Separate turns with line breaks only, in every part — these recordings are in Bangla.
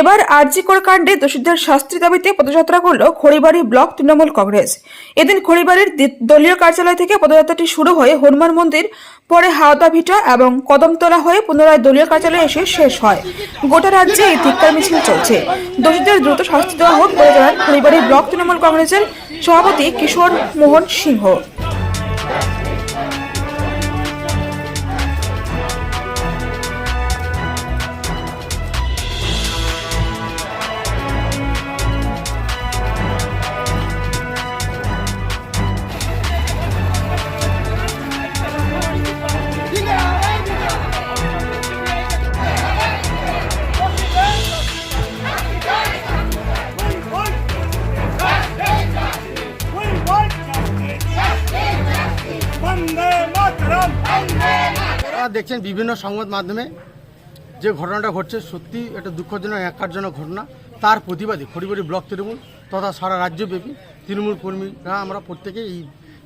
এবার আরজিকর কাণ্ডে দোষীদের শাস্তি দাবিতে পদযাত্রা করল খড়িবাড়ি ব্লক তৃণমূল কংগ্রেস। এদিন খড়িবাড়ির দলীয় কার্যালয় থেকে পদযাত্রাটি শুরু হয়ে হনুমান মন্দির, পরে হাওদা ভিটা এবং কদমতলা হয়ে পুনরায় দলীয় কার্যালয়ে এসে শেষ হয়। গোটা রাজ্যে এই ধিক্কার মিছিল চলছে। দোষীদের দ্রুত শাস্তি দেওয়া হোক বলে জানান খড়িবাড়ি ব্লক তৃণমূল কংগ্রেসের সভাপতি কিশোর মোহন সিংহ।
আপনারা দেখছেন বিভিন্ন সংবাদ মাধ্যমে যে ঘটনাটা ঘটছে, সত্যি একটা দুঃখজনক, একারজনক ঘটনা। তার প্রতিবাদে খড়িবাড়ি ব্লক তৃণমূল তথা সারা রাজ্যব্যাপী তৃণমূল কর্মীরা, আমরা প্রত্যেকে এই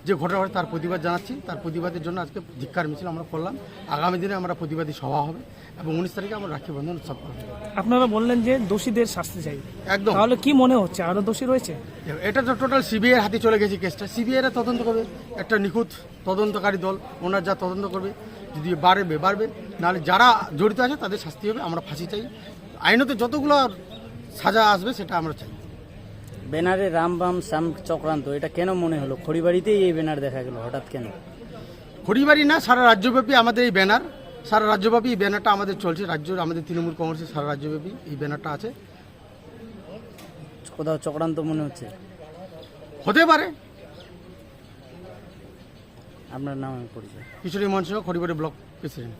যে ঘটনা ঘটে তার প্রতিবাদ জানাচ্ছি। তার প্রতিবাদের জন্য আজকে ধিক্ষার মিছিল আমরা করলাম। আগামী দিনে আমরা প্রতিবাদী সভা হবে এবং উনিশ তারিখে আমরা রাখি বন্ধন উৎসব করব।
আপনারা বললেন যে দোষীদের শাস্তি চাই।
একদম।
তাহলে কি মনে হচ্ছে? আরও দোষী রয়েছে?
এটা তো টোটাল সিবিআই হাতে চলে গেছে কেসটা সিবিআই এরা তদন্ত করবে। একটা নিখুঁত তদন্তকারী দল ওনার যা তদন্ত করবে যদি বাড়বে বাড়বে। নাহলে যারা জড়িত আছে তাদের শাস্তি হবে আমরা ফাঁসি চাই। আইনত যতগুলো সাজা আসবে সেটা আমরা চাই।
ব্যানারে রাম বাম শ্যাম চক্রান্ত এটা কেন মনে হলো? খড়িবাড়িতেই এই ব্যানার দেখা গেল হঠাৎ কেন?
খড়িবাড়ি না সারা রাজ্যব্যাপী আমাদের এই ব্যানার সারা রাজ্যব্যাপী এই ব্যানারটা আমাদের চলছে রাজ্য আমাদের তৃণমূল কংগ্রেসের সারা রাজ্যব্যাপী এই ব্যানারটা আছে।
কোথাও চক্রান্ত মনে হচ্ছে?
হতে পারে।
আপনার নাম আমি পরিচয়
কিশোরী মঞ্চ খড়িবাড়ি ব্লক প্রেসিডেন্ট।